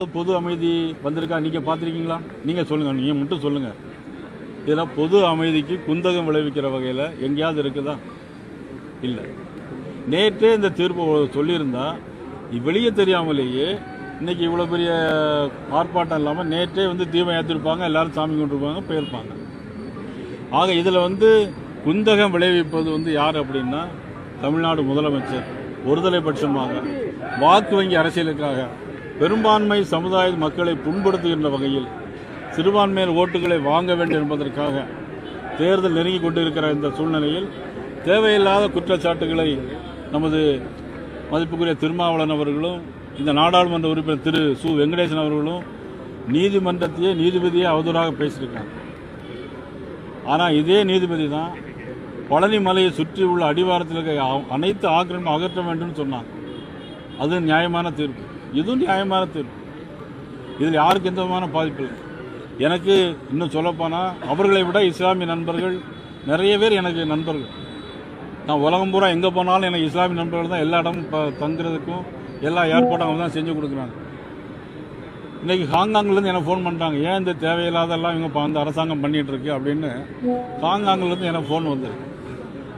பொது அமைதி வந்திருக்கா? நீங்கள் பார்த்துருக்கீங்களா? நீங்கள் சொல்லுங்கள் நீங்கள் மட்டும் சொல்லுங்கள் இதெல்லாம் பொது அமைதிக்கு குந்தகம் விளைவிக்கிற வகையில் எங்கேயாவது இருக்குதா? இல்லை. நேற்றே இந்த தீர்ப்பு சொல்லியிருந்தா வெளியே தெரியாமலேயே இன்னைக்கு இவ்வளோ பெரிய ஆர்ப்பாட்டம் இல்லாமல் நேற்றே வந்து தீபம் ஏற்றிருப்பாங்க எல்லாரும் சாமி கொண்டிருப்பாங்க போயிருப்பாங்க. ஆக இதில் வந்து குந்தகம் விளைவிப்பது வந்து யார் அப்படின்னா தமிழ்நாடு முதலமைச்சர் ஒருதலை பட்சமாக வாக்கு வங்கி அரசியலுக்காக பெரும்பான்மை சமுதாய மக்களை புண்படுத்துகின்ற வகையில் சிறுபான்மையினர் ஓட்டுகளை வாங்க வேண்டும் என்பதற்காக தேர்தல் நெருங்கி கொண்டிருக்கிற இந்த சூழ்நிலையில் தேவையில்லாத குற்றச்சாட்டுகளை நமது மதிப்புக்குரிய திருமாவளவன் அவர்களும் இந்த நாடாளுமன்ற உறுப்பினர் திரு சு. வெங்கடேசன் அவர்களும் நீதிமன்றத்தையே நீதிபதியே அவதூறாக பேசியிருக்காங்க. ஆனால் இதே நீதிபதி தான் பழனி மலையை சுற்றி உள்ள அடிவாரத்தில் இருக்க அனைத்து ஆக்கிரமும் அகற்ற வேண்டும் சொன்னாங்க அது நியாயமான தீர்ப்பு. இதுவும் நியாயமான தீர்ப்பு. இதில் யாருக்கு எந்த விதமான பாதிப்பு இல்லை. எனக்கு இன்னும் சொல்லப்போனால் அவர்களை விட இஸ்லாமிய நண்பர்கள் நிறைய பேர் எனக்கு நண்பர்கள். நான் உலகம் பூரா எங்கே போனாலும் எனக்கு இஸ்லாமிய நண்பர்கள் தான் எல்லா இடமும் இப்போ தங்குறதுக்கும் எல்லா ஏற்பாடும் அவங்க தான் செஞ்சு கொடுக்குறாங்க. இன்றைக்கி ஹாங்காங்லேருந்து எனக்கு ஃபோன் பண்ணுறாங்க ஏன் இந்த தேவையில்லாதெல்லாம் இவங்க இப்போ வந்து அரசாங்கம் பண்ணிகிட்ருக்கு அப்படின்னு ஹாங்காங்லேருந்து எனக்கு ஃபோன் வந்திருக்கு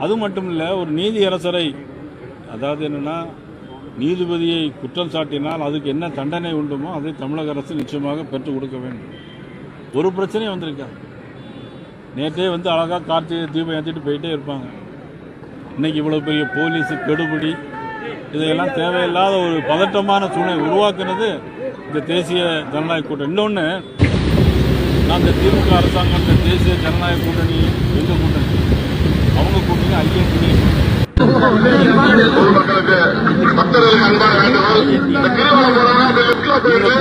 அது மட்டும் இல்லை ஒரு நீதியரசரை அதாவது என்னென்னா நீதிபதியை குற்றம் சாட்டினால் அதுக்கு என்ன தண்டனை உண்டுமோ அதை தமிழக அரசு நிச்சயமாக பெற்றுக் கொடுக்க வேண்டும். ஒரு பிரச்சனையும் வந்திருக்கா நேற்றே வந்து அழகாக கார்த்திகை தீபம் ஏற்றிட்டு போயிட்டே இருப்பாங்க. இன்னைக்கு இவ்வளோ பெரிய போலீஸ் கெடுபிடி இதையெல்லாம் தேவையில்லாத ஒரு பதட்டமான சூழ்நிலை உருவாக்குனது இந்த தேசிய ஜனநாயக கூட்டணி. இன்னொன்று நான் இந்த திமுக அரசாங்கம் இந்த தேசிய ஜனநாயக கூட்டணி எங்கள் கூட்டணி? அவங்க கூட்டணி ஐக்கிய கூட்டணி.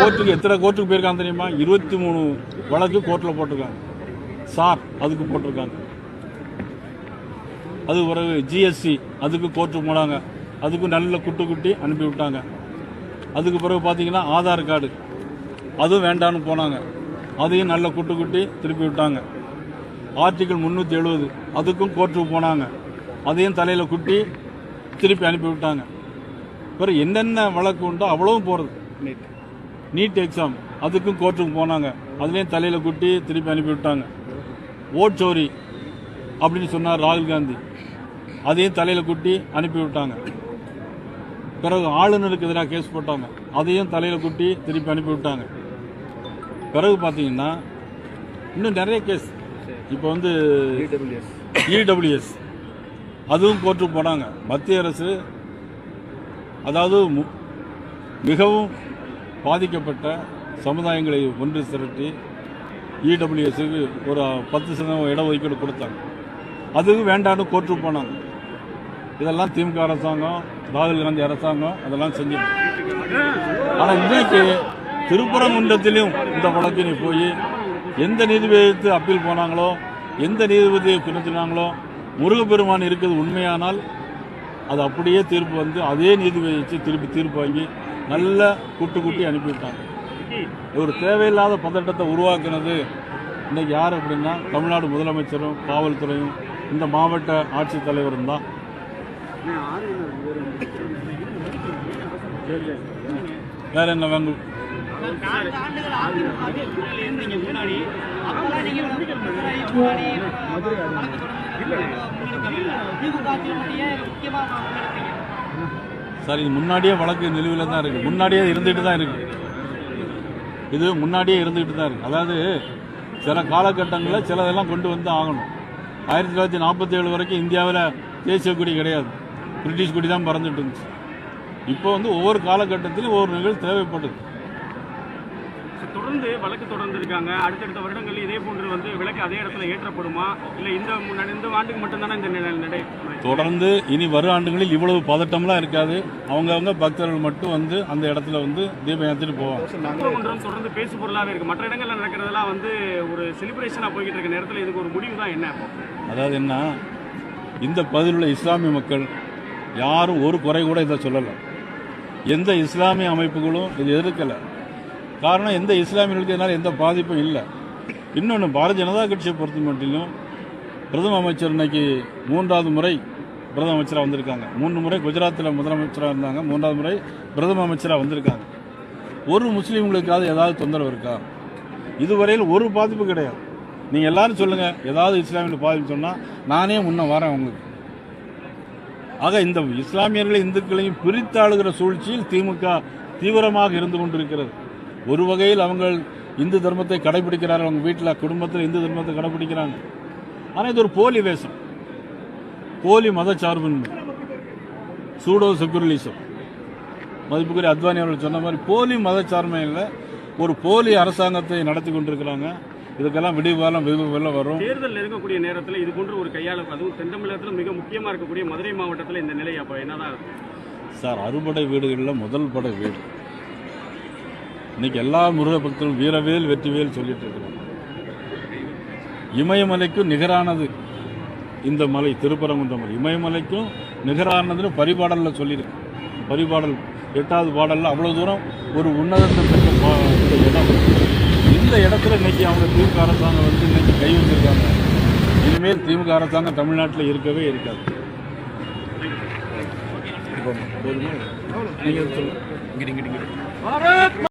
கோர்ட்டுக்கு எத்தனை கோர்ட்டுக்கு போயிருக்காங்க தெரியுமா? இருபத்தி மூணு வழக்கு கோர்ட்டில் போட்டிருக்காங்க. சார் அதுக்கு போட்டிருக்காங்க. அது பிறகு ஜிஎஸ்சி அதுக்கு கோர்ட்டுக்கு போனாங்க. அதுக்கு நல்ல குட்டு குட்டி அனுப்பி விட்டாங்க. அதுக்கு பிறகு பார்த்தீங்கன்னா ஆதார் கார்டு. அதுவும் வேண்டான்னு போனாங்க. அதையும் நல்ல குட்டு குட்டி திருப்பி விட்டாங்க. ஆர்டிகல் முந்நூற்றி எழுபது அதுக்கும் கோர்ட்டுக்கு போனாங்க. அதையும் தலையில் குட்டி திருப்பி அனுப்பி விட்டாங்க பிறகு என்னென்ன வழக்கு உண்டோ அவ்வளவும் போகிறது நீட். எக்ஸாம். அதுக்கும் கோர்ட்டுக்கு போனாங்க. அதுலேயும் தலையில் குட்டி திருப்பி அனுப்பி விட்டாங்க ஓட் சோரி அப்படின்னு சொன்னார் ராகுல் காந்தி. அதையும் தலையில் குட்டி அனுப்பி விட்டாங்க பிறகு ஆளுநருக்கு எதிராக கேஸ் போட்டாங்க. அதையும் தலையில் குட்டி திருப்பி அனுப்பி விட்டாங்க பிறகு பார்த்தீங்கன்னா இன்னும் நிறைய கேஸ் இப்போ வந்து இடபிள்யூஎஸ் அதுவும் கோர்ட்டுக்கு போனாங்க. மத்திய அரசு அதாவது மு- மிகவும் பாதிக்கப்பட்ட சமுதாயங்களை ஒன்று திரட்டி இடபிள்யூஎஸுக்கு ஒரு பத்து சதவீதம் இடஒதுக்கீடு கொடுத்தாங்க. அதுவும் வேண்டான்னு கோர்ட்டுக்கு போனாங்க. இதெல்லாம் திமுக அரசாங்கம் ராகுல் காந்தி அரசாங்கம் அதெல்லாம் செஞ்சிருக்கு ஆனால் இன்றைக்கு திருப்பரங்குன்றத்திலும் இந்த வழக்கினை போய் எந்த நீதிபதிக்கு அப்பீல் போனாங்களோ எந்த நீதிபதியை பின்பற்றினாங்களோ முருகப்பெருமான் இருக்கிறது உண்மையானால் அது அப்படியே தீர்ப்பு வந்து அதே நீதிபதி வச்சு திருப்பி தீர்ப்பு வாங்கி நல்ல கூட்டு கூட்டி அனுப்பிவிட்டாங்க. ஒரு தேவையில்லாத பதட்டத்தை உருவாக்குனது இன்றைக்கி யார் அப்படின்னா தமிழ்நாடு முதலமைச்சரும் காவல்துறையும் இந்த மாவட்ட ஆட்சித்தலைவரும் தான். வேற என்ன வேணும்? முன்னாடி சார் இது முன்னாடியே வழக்கு நிலுவையில் தான் இருக்குது முன்னாடியே இருந்துகிட்டு தான் இருக்குது இது முன்னாடியே இருந்துகிட்டு தான் இருக்குது அதாவது சில காலகட்டங்களில் சிலதெல்லாம் கொண்டு வந்து ஆகணும். ஆயிரத்தி தொள்ளாயிரத்தி நாற்பத்தி ஏழு வரைக்கும் இந்தியாவில் தேசிய கொடி கிடையாது. பிரிட்டிஷ் கொடி தான் பறந்துட்டு இருந்துச்சு. இப்போ வந்து ஒவ்வொரு காலகட்டத்திலும் ஒவ்வொரு நிகழ்வு தேவைப்படுது தொடர்ந்து வழக்கு தொடர்ந்து இருக்காங்க அடுத்தடுத்த வருடங்கள் இதே போன்று வந்து விளக்கு அதே இடத்துல ஏற்றப்படுமா? இல்ல இந்த இந்த ஆண்டுக்கு மட்டும்தானே இந்த நட- தொடர்ந்து இனி வரும் ஆண்டுகளில் இவ்வளவு பதட்டம்லாம் இருக்காது. அவங்கவங்க பக்தர்கள் மட்டும் வந்து அந்த இடத்துல வந்து தீபம் ஏற்றிட்டு போவாங்க. தொடர்ந்து பேசு பொருளாவே இருக்கு. மற்ற இடங்கள்ல நடக்கிறதெல்லாம் வந்து ஒரு செலிப்ரேஷனா போய்கிட்டு இருக்க நேரத்துல இதுக்கு ஒரு முடிவு தான் என்ன? அதாவது என்ன? இந்த பகுதியில் உள்ள இஸ்லாமிய மக்கள் யாரும் ஒரு குறை கூட இதை சொல்லலை. எந்த இஸ்லாமிய அமைப்புகளும் இது எதிர்க்கலை. காரணம் எந்த இஸ்லாமியர்களுக்கு இதனால் எந்த பாதிப்பும் இல்லை. இன்னொன்று பாரதிய ஜனதா கட்சியை பொறுத்த மட்டிலும் பிரதம அமைச்சர் இன்னைக்கு மூன்றாவது முறை பிரதம அமைச்சராக வந்திருக்காங்க. மூன்று முறை குஜராத்தில் முதலமைச்சராக இருந்தாங்க. மூன்றாவது முறை பிரதம அமைச்சராக வந்திருக்காங்க. ஒரு முஸ்லீம்களுக்காவது ஏதாவது தொந்தரவு இருக்கா? இதுவரையில் ஒரு பாதிப்பு கிடையாது. நீங்கள் எல்லாரும் சொல்லுங்கள் ஏதாவது இஸ்லாமியில் பாதிப்பு சொன்னால் நானே முன்ன வரேன் உங்களுக்கு. ஆக இந்த இஸ்லாமியர்களை இந்துக்களையும் பிரித்தாளுகிற சூழ்ச்சியில் திமுக தீவிரமாக இருந்து கொண்டிருக்கிறது. ஒரு வகையில் அவங்க இந்து தர்மத்தை கடைபிடிக்கிறார்கள். அவங்க வீட்டில் குடும்பத்தில் இந்து தர்மத்தை கடைபிடிக்கிறாங்க. ஆனால் இது ஒரு போலி வேஷம். போலி மதச்சார்பின்மை சூடோ செக்குரலிசம் மதிப்புக்குரிய அத்வானி அவர்கள் சொன்ன மாதிரி போலி மதச்சார்மையில் ஒரு போலி அரசாங்கத்தை நடத்தி கொண்டிருக்கிறாங்க. இதுக்கெல்லாம் விடிவு காலம் வெகு வெள்ள வரும். தேர்தல் இருக்கக்கூடிய நேரத்தில் இது போன்ற ஒரு கையாள அதுவும் தென் தமிழகத்தில் மிக முக்கியமா இருக்கக்கூடிய மதுரை மாவட்டத்தில் இந்த நிலை அப்போ என்னதான் சார் அறுபடை வீடுகளில் முதல் படை வீடு. இன்னைக்கு எல்லா முருக பக்தர்களும் வீரவேல் வெற்றிவேல் சொல்லிட்டு இருக்கிறாங்க. இமயமலைக்கும் நிகரானது இந்த மலை திருப்பரங்குன்ற மலை. இமயமலைக்கும் நிகரானதுன்னு பரிபாடலில் சொல்லியிருக்கு. பரிபாடல் எட்டாவது பாடலில் அவ்வளோ தூரம் ஒரு உன்னதத்தை பெற்ற இடம். இந்த இடத்துல இன்னைக்கு அவங்க திமுக அரசாங்கம் வந்து இன்னைக்கு கை வச்சிருக்காங்க. இனிமேல் திமுக அரசாங்கம் தமிழ்நாட்டில் இருக்கவே இருக்காது. இப்போ போதுமா? நீங்க சொல்லுங்க.